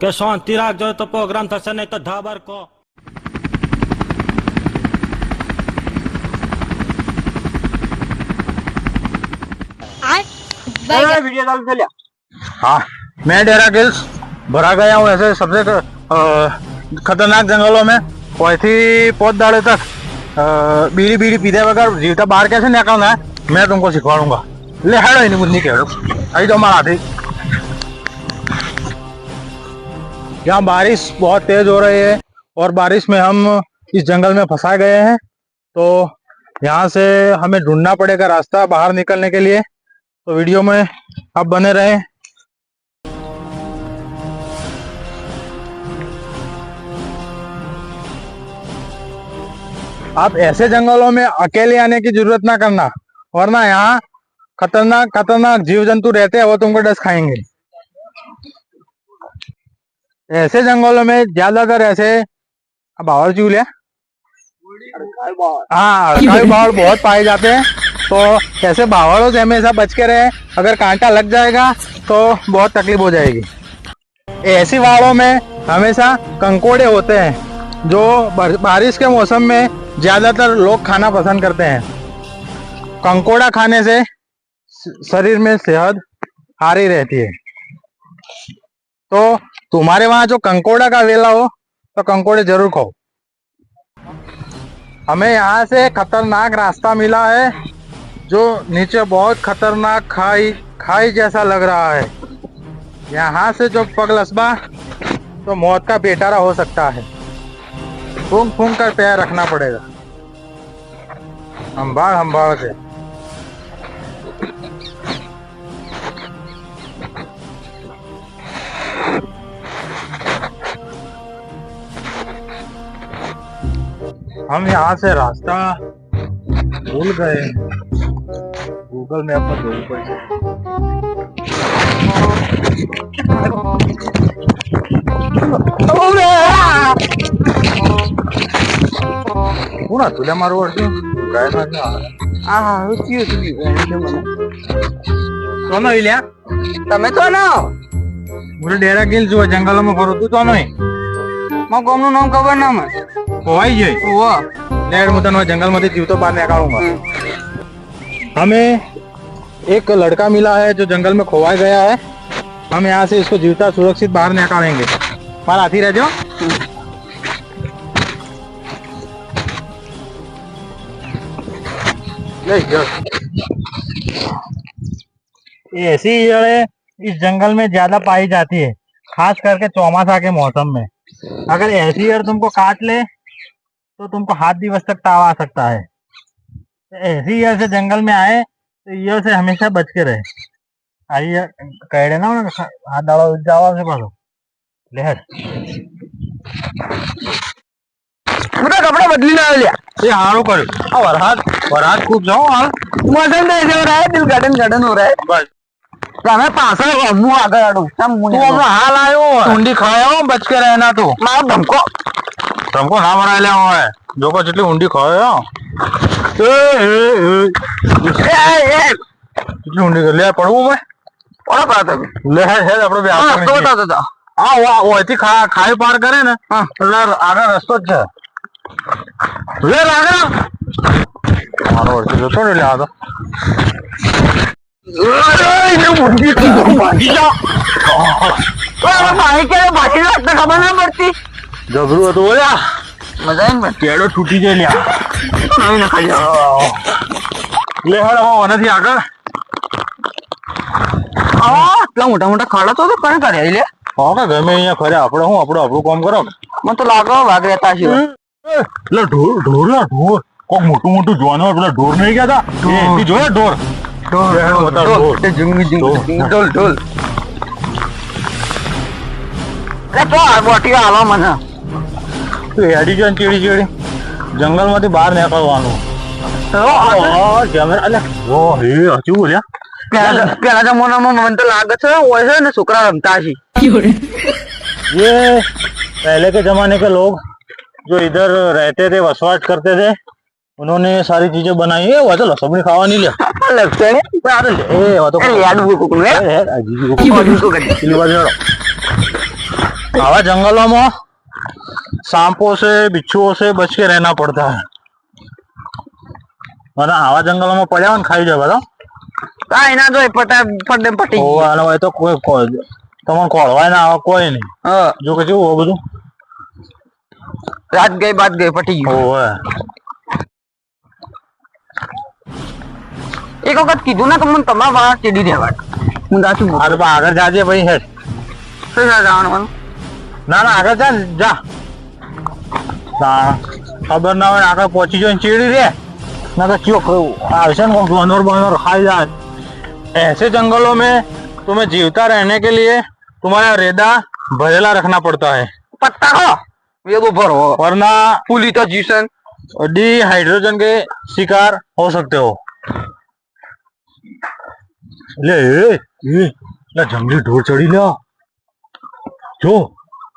કે શાંતિ રાખજો તો પ્રોગ્રામ થશે નહીં તો ધાબર કો वीडियो डाल के लिया हाँ मैं डेरा गिल्स भरा गया हूँ ऐसे सबसे अ, खतरनाक जंगलों में वैसी पौध दाड़े तक अ, बीड़ी बीड़ी पीते बगैर जीवता बाहर कैसे निकलना है मैं तुमको सिखवाऊंगा ले हेड़ो ही नहीं मुझे कह आई तो हमारा थी यहाँ बारिश बहुत तेज हो रही है और बारिश में हम इस जंगल में फंसा गए हैं। तो यहाँ से हमें ढूंढना पड़ेगा रास्ता बाहर निकलने के लिए। तो वीडियो में आप बने रहें। आप ऐसे जंगलों में अकेले आने की ज़रूरत ना करना वरना यहाँ खतरनाक खतरनाक जीव जंतु रहते हैं, वो तुमको डस खाएँगे। ऐसे जंगलों में ज़्यादातर ऐसे, अब और है हाँ अड़काई बावड़ बहुत पाए जाते हैं तो ऐसे बावड़ों से हमेशा बच के रहे, अगर कांटा लग जाएगा तो बहुत तकलीफ़ हो जाएगी। ऐसी वाड़ों में हमेशा कंकोड़े होते हैं, जो बारिश के मौसम में ज़्यादातर लोग खाना पसंद करते हैं। कंकोड़ा खाने से, शरीर में सेहत हारी रहती है। तो तुम्हारे वहाँ जो कंकोड़ा का वेला हो तो कंकोड़े ज़रूर खाओ। हमें यहाँ से खतरनाक रास्ता मिला है, जो नीचे बहुत खतरनाक खाई खाई जैसा लग रहा है। यहाँ से जो पगलसबा तो मौत का बेटारा हो सकता है। फूंक फूंक कर पैर रखना पड़ेगा। हम्बाड़ हम्बाड़ से हम यहाँ से रास्ता भूल गए। गूगल मैप पर जरूर पड़ी। તું લે મારું અર્જુન ગાય હા હા હું કયું છું કોનો લ્યા તમે તો નો હું ડેરા ગીલ જુઓ જંગલોમાં ફરો તું તો નહીં મારા ગામનું નામ ખબર ના મને ખોવાઈ જાય ઓહો लेर मुदन वो जंगल में जीवतो बाहर निकालूंगा हमें एक लड़का मिला है जो जंगल में खोवा गया है हम यहाँ से इसको जीवता सुरक्षित बाहर निकालेंगे मार आती रह जाओ ले जाओ। ये ऐसी जड़ें इस जंगल में ज्यादा पाई जाती है खास करके चौमासा के मौसम में अगर ऐसी जड़ तुमको काट ले तो तुमको हाथ दिवस तक ताव आ सकता है ऐसी ईयर से जंगल में आए तो ईयर से हमेशा बच के रहे आइए कह ना उन्हें हाथ डालो जावा से पालो ले हट બધા કપડા બદલીને આવ્યા ये हारो कर अब वरहाद वरहाद खूब जाओ हाल મોસમ તો ऐसे हो रहा है दिल गार्डन गार्डन हो रहा है बस તમે પાછળ હું આગળ આડું તમ तू अपना हाल आयो ऊंडी खाया हो बच के रहना तू મારો ધમકો તમકો ના મરાય લે હવે જોકો જેટલી ઊંડી ખાયો એ એ કેટલી ઊંડી લે પડવું મેં ઓળો પડા લે હે આપણે બે આ તો તો આ વા ઓયથી ખા ખાઈ પાર કરે ને એટલે આગળ રસ્તો જ છે. લે આગળ મારો ઓળખી જતો ને લે આ તો. ભાઈ કે ભાષી ખબર ના પડતી? જબરું હતું બોલ્યા? મજા ને કેડો તૂટી જાય લ્યા. નવી નખાઈ લે હાલ આવો નથી આગળ. હા એટલા મોટા મોટા ખાડા તો કને કર્યા લે. હા કે ગમે અહીંયા ખરે આપણે હું આપણું આપણું કામ કરો મને તો લાગો વાઘ રહેતા છે એટલે ઢોર ઢોર ના ઢોર. કોક મોટું મોટું જોવાનું પેલા ઢોર નહીં ગયા હતા એ જોયા ઢોર? ઢોલ ઢોલ. ઢોલ ઢોલ. ઢોલ ઢોલ તો આ બોટી હાલો મને તું હેડી જાય ને ચીડી ચીડી જંગલમાંથી બહાર નીકળવાનું ઓ કેમેરા અલ્યા ઓ હે હજુ બોલ્યા પેલા પેલા જમાનામાં મને તો લાગે છે હોય છે ને છોકરા રમતા છે ये पहले के जमाने के लोग जो इधर रहते थे वसवाट करते थे उन्होंने सारी चीजें बनाई है वो तो सबने खावा नहीं लिया લક્ષણ હે? આ તો લે. ए वो तो એ લેડવું કોકનું હે? ए, ए, अजीब को- બધું શું કરીએ? પેલી બાજુ હેડો. આવા જંગલોમાં सांपों से बिच्छुओं से बच के रहना पड़ता है અને આવા જંગલોમાં પડ્યા હોય ને ખાઈ જાય બધા કાંઈ ના જોઈ પટા પડે પટી ગયું. ઓવાને હોય તો કોઈ કોઈ- તમને ખોળવાય ના આવે કોઈ નહીં હા જો કે કેવું હોય બધું રાત ગઈ બાદ ગઈ પટી ગયું ઓવે એક વખત કીધું ને તો મને તમારા વાળા ચીડી દેવા હું દાચું બોલું. અરે પણ આગળ જાજે ભાઈ હેડ શું છે જવાનું મને? ના ના આગળ જા ને, જા તા- ખબર ના હોય ને આગળ પહોંચી જાય ને ચીડી રે ના તો ચિયો ખ- આવશે ને કોક વાનર બાનર ખાઈ જાય ऐसे जंगलों में तुम्हें जीवता रहने के लिए तुम्हारा रेदा भरेला रखना पड़ता है પત્તા ખો વેદો ભરો वरना ફૂલી તો જીસન डिहाइड्रोजन के शिकार हो सकते हो ले ए, ए, ला जंगली ढोर चढ़ी લ્યા જો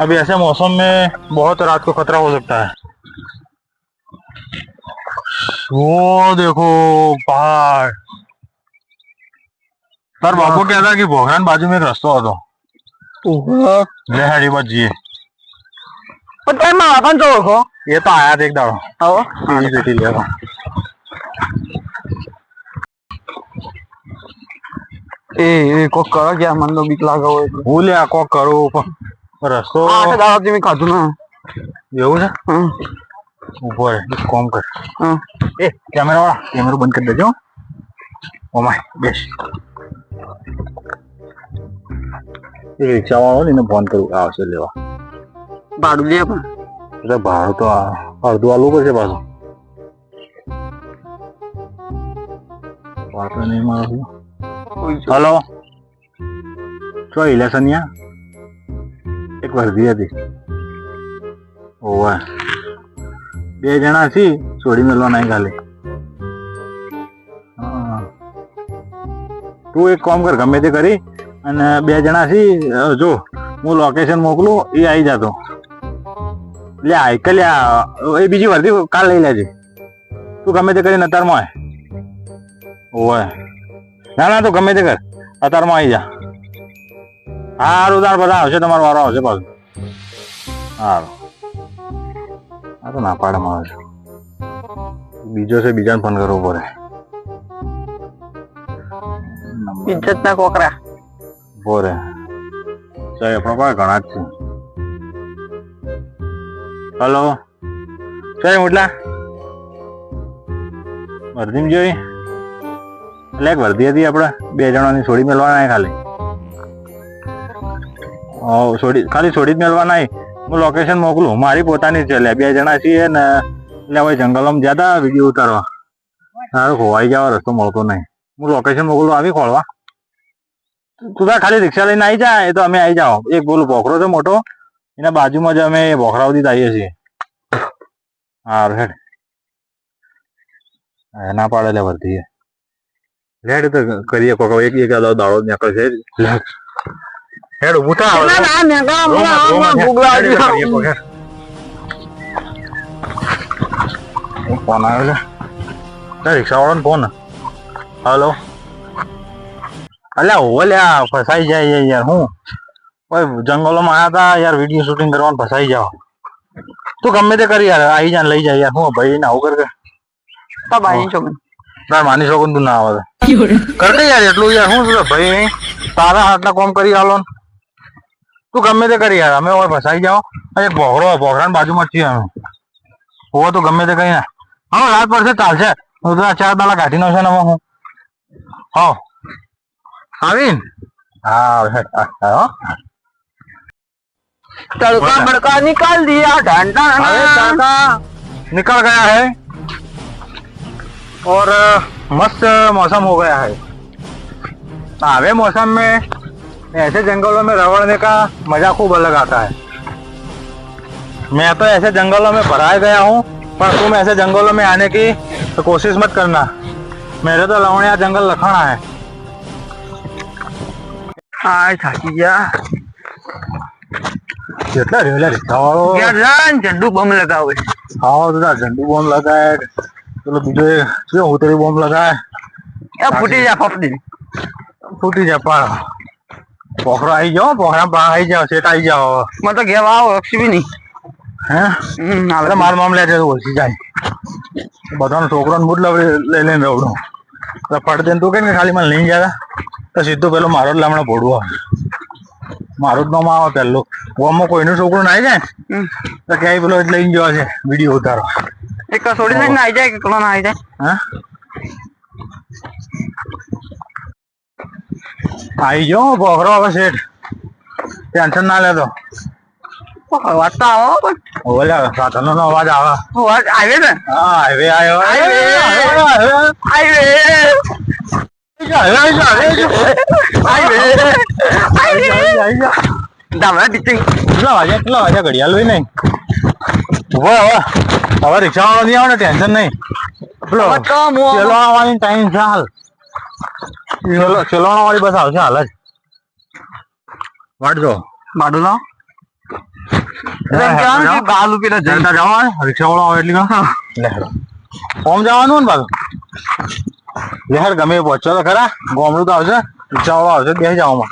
अभी ऐसे मौसम में बहुत रात को खतरा हो सकता है। वो देखो पहाड़। सर बाबू कह रहा कि भोगरान बाजू में एक रास्ता हो तो जय हरी बात जी। पता है मैं अपन तो ये तो आया देख दाड़ो आओ। हाँ जी ए ए को करो क्या? मन तो लो बिकला लागो हो। भूले को करो। રસ્તો આઠ દાડા મેં ખાધું ના. એવું છે? ઊભો રે એક કોમ કર. એ કેમેરા વાળા કેમેરો બંધ કરી દેજો ઓમાય બેસ. એ રિક્ષા વાળો ને ફોન કરું. આવશે લેવા. ભાડું લે પણ. એટલે ભાડું તો અડધું આલવું પડશે પાછું. વાતો નહીં મારું હેલો છે. હલો ચો ઇલેક્શનિયા એક વર્ધી હતી ઓવા બે જણા છી છોડી મેળવા નહીં ખાલી તું એક કામ કર, ગમે તે કરી, અને બે જણા છી જો, હું લોકેશન મોકલું, એ આવી જતો. લે આય કે લ્યા એ બીજી વર્ધી કાલ લઈ લેજે. તું ગમે તે કરીને અત્યારમાં ઓવે ના ના, તું ગમે તે કર. અત્યારમાં આવી જા. હારું તાર બધા આવશે તમારો વારો આવશે પાછો. હારું. આ તો ના પાડે મારે બીજો છે બીજાને ફોન કરવો પડે. ઇજ્જત ના કોકરા. બોરે. સાહેબ આપણો પાસે ઘણા જ છે. હલો. સાહેબ ઉઠલા વર્ધીમ જોઈ એટલે એક વર્ધી હતી આપણે બે જણાની છોડી મેળવાના ખાલી. ખાલી છોડી જ મેળવાના નહીં. હું લોકેશન મોકલું. મારી પોતાની છે. લે, બે જણા છીએ ને એટલે હવે જંગલોમાં જ્યાં વીડિયો ઉતારવા. તારો ખોવાઈ જવા રસ્તો મળતો નહીં. હું લોકેશન મોકલું, આવી ખોળવા. તું ખાલી રિક્ષા લઈને આવી જાય તો અમે આવી જાઓ. એક બોલું, ભોખરો છે મોટો. એના બાજુમાં જ અમે ભોખરા સુધી આવીએ છીએ. હા હેડ. ના પાડે લે વર્ધી હેડ, તો કરીએ કોક, એક એક દાડો નીકળશે. હેડ ઉભું થા. ના ના મેં કહા, રોમાં, હમણાં- હમણાં હેડ. એક ફોન આવ્યો છે? રિક્ષા વાળાનો ફોન. હલો. અલ્યા ઓ લ્યા ફસાઈ જાય યાર હું? ઓય જંગલોમાં આયા હતા યાર વીડિયો શૂટિંગ કરવાનું ફસાઈ જાવ તું ગમે તે કરી યાર આવી જાને લઈ જાય યાર હું ભાઈ ને આવું કર કે તો ભાઈ છોકરી. તાર માની શકો ને તું ના આવે. કર કે યાર એટલું યાર હું શું ભાઈ તારા હાથના કોમ કરી આલો ને. તું ગમે તે કરી યાર અમે ઓય ફસાઈ જાઓ અને એક ભોગરો ભોગરાની બાજુમાં જ છીએ અમે હોવો તો ગમે તે કઈ ના હા રાત પડશે ચાલશે હું તો આ ચાર દાડા કાઢી નાખશે ને હવે હું હા આવીન હા હેડ, હા, હા, હો. तड़का बड़का निकाल दिया ढांढा अरे काका निकल गया है और अ, मस्त मौसम हो गया है आवे मौसम में ऐसे जंगलों में रवड़ने का मजा खूब अलग आता है मैं तो ऐसे जंगलों में भराया गया हूँ पर तुम ऐसे जंगलों में आने की तो कोशिश मत करना मेरे तो लवणिया जंगल लखना है હાય થાકી ગયા કેટલા રેલા રિક્ષાવાળો ઘેર જા ને ઝંડુ બમ લગાવે આવો તો તાર ઝંડુ બોમ્બ લગાય પેલો બીજો એ શું ઉતરી બોમ્બ લગાય એ ફૂટી જા ફફડી ફૂટી જાય પણ પોખરો આવી જાઓ પોખરા પા આવી જાઓ સેટ આવી જાઓ મને તો ઘેર આવો લક્ષી બી નહીં. હે. એટલે માર મામલે છે ઓછી જાય. બધાનો છોકરો મૂડ લઈ લઈને રવડું. તો ફટ દે તું કે ખાલી મને લઈને જાય તો? સીધું પેલો મારો જ લામણો ભોડવો મારો જ નામ આવે પેલું ગામમાં કોઈનું છોકરું ના જાય. તો ક્યાંય પેલો લઈને જવા છે વીડિયો ઉતારો એક કસોડી લઈને આવી જાય કે કોણ આવી જાય. હા? આવી જાઓ પોખરો હવે શેઠ. ટેન્શન ના લેતો. વાત તો આવો પણ. ઓલે સાધનો નો અવાજ આવે ને? હા હાઈવે આવ્યો હાઈવે. હાઈવે આવે હાઈવે આવે આવે. દામડા ટીચિંગ. કેટલા વાગ્યા કેટલા વાગ્યા ઘડિયાળ નહીં નહીં ઊભો હવે હવે રિક્ષા વાળો નહીં આવે ને ટેન્શન નહીં. પેલો હું- ચેલોણા વાળી ટાઈમ છે હાલ. ચેલો વાળી બસ આવશે હાલ જ. વાટજો માડું લાવ. ગાલું પેલા જનતા જવાનું રિક્ષા વાળો આવે એટલે હા. લેહરો જવાનું ને બાજુ લેહર ગમે પહોંચો. તો ખરા. ગોમડું તો આવશે. રિક્ષા વાળો આવશે બે જવામાં